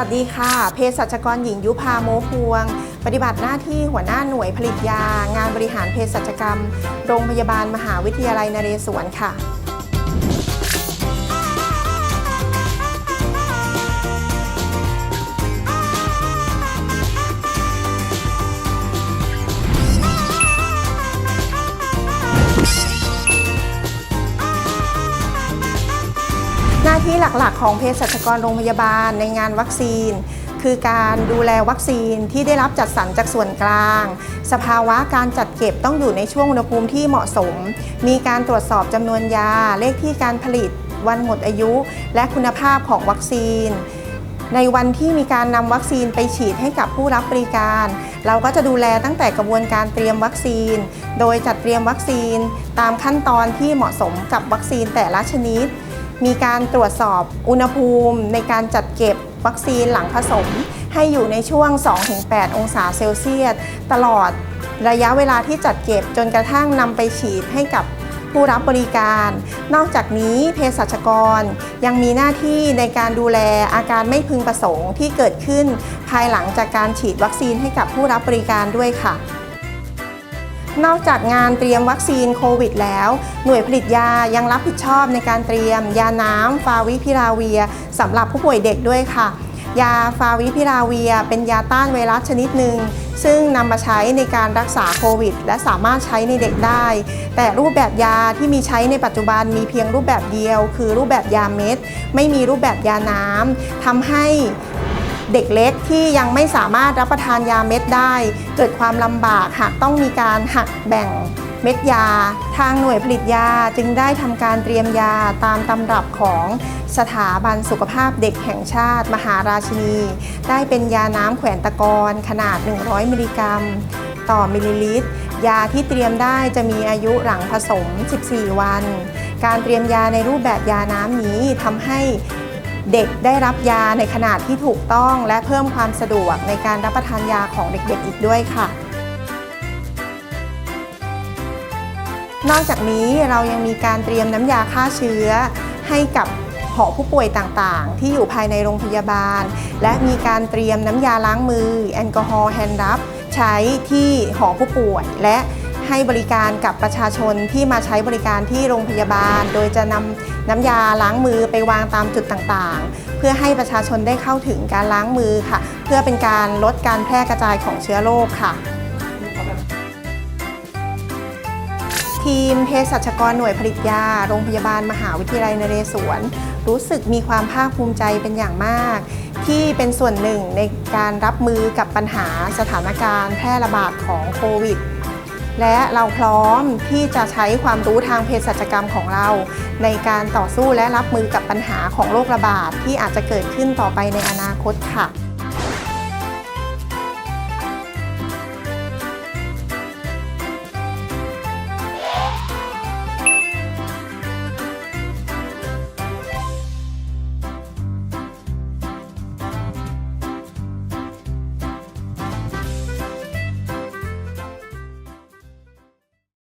วัสดีค่ะเภสัชกรหญิงยุพาโมพวง ปฏิบัติหน้าที่หัวหน้าหน่วยผลิตยา งานบริหารเภสัชกรรม โรงพยาบาลมหาวิทยาลัยนเรศวรค่ะาที่หลักๆ ของเภสัชกรโรงพยาบาลในงานวัคซีน คือการดูแลวัคซีนที่ได้รับจัดสรรจากส่วนกลาง สภาวะการจัดเก็บต้องอยู่ในช่วงอุณหภูมิที่เหมาะสม มีการตรวจสอบจำนวนยา เลขที่การผลิต วันหมดอายุ และคุณภาพของวัคซีน ในวันที่มีการนำวัคซีนไปฉีดให้กับผู้รับบริการ เราก็จะดูแลตั้งแต่กระบวนการเตรียมวัคซีน โดยจัดเตรียมวัคซีน ตามขั้นตอนที่เหมาะสมกับวัคซีนแต่ละชนิด มีการตรวจสอบอุณหภูมิ ในการจัดเก็บวัคซีนหลังผสม ให้อยู่ในช่วง 2-8 องศาเซลเซียส ตลอดระยะเวลาที่จัดเก็บจนกระทั่งนำไปฉีดให้กับผู้รับบริการ นอกจากนี้เภสัชกรยังมีหน้าที่ในการดูแลอาการไม่พึงประสงค์ที่เกิดขึ้น ภายหลังจากการฉีดวัคซีนให้กับผู้รับบริการด้วยค่ะ นอกจากงานเตรียมวัคซีนโควิดแล้ว หน่วยผลิตยายังรับผิดชอบในการเตรียม ยาน้ำฟาวิพิราเวียสำหรับผู้ป่วยเด็กด้วยค่ะ ยาฟาวิพิราเวีย เป็นยาต้านไวรัสชนิดหนึ่งซึ่งนำมาใช้ในการรักษาโควิด และสามารถใช้ในเด็กได้ แต่รูปแบบยาที่มีใช้ในปัจจุบันมีเพียงรูปแบบเดียว คือรูปแบบยาเม็ด ไม่มีรูปแบบยาน้ำทำให้ เด็กเล็กที่ยังไม่สามารถรับประทานยาเม็ดได้ เกิดความลำบากหากต้องมีการหักแบ่งเม็ดยา ทางหน่วยผลิตยาจึงได้ทำการเตรียมยาตามตำรับของสถาบันสุขภาพเด็กแห่งชาติ มหาราชินี ได้เป็นยาน้ำแขวนตะกอนขนาด 100 มิลลิกรัม ต่อมิลลิลิตร ยาที่เตรียมได้จะมีอายุหลังผสม 14 วัน การเตรียมยาในรูปแบบยาน้ำนี้ทำให้ เด็กได้รับยาในขนาดที่ถูกต้อง และเพิ่มความสะดวกในการรับประทานยาของเด็กๆอีกด้วยค่ะ นอกจากนี้เรายังมีการเตรียมน้ำยาฆ่าเชื้อ ให้กับหอผู้ป่วยต่างๆ ที่อยู่ภายในโรงพยาบาล และมีการเตรียมน้ำยาล้างมือ แอลกอฮอล์แฮนด์รับใช้ที่หอผู้ป่วยและ ให้บริการกับประชาชนที่มาใช้บริการที่โรงพยาบาล โดยจะนำน้ำยาล้างมือไปวางตามจุดต่างๆ เพื่อให้ประชาชนได้เข้าถึงการล้างมือค่ะ เพื่อเป็นการลดการแพร่กระจายของเชื้อโรคค่ะทีมเภสัชกรหน่วยผลิตยา โรงพยาบาลมหาวิทยาลัยนเรศวร รู้สึกมีความภาคภูมิใจเป็นอย่างมาก ที่เป็นส่วนหนึ่งในการรับมือกับปัญหาสถานการณ์แพร่ระบาดของโควิด และเราพร้อมที่จะใช้ความรู้ทางเภสัชกรรมของเรา ในการต่อสู้และรับมือกับปัญหาของโรคระบาดที่อาจจะเกิดขึ้นต่อไปในอนาคตค่ะ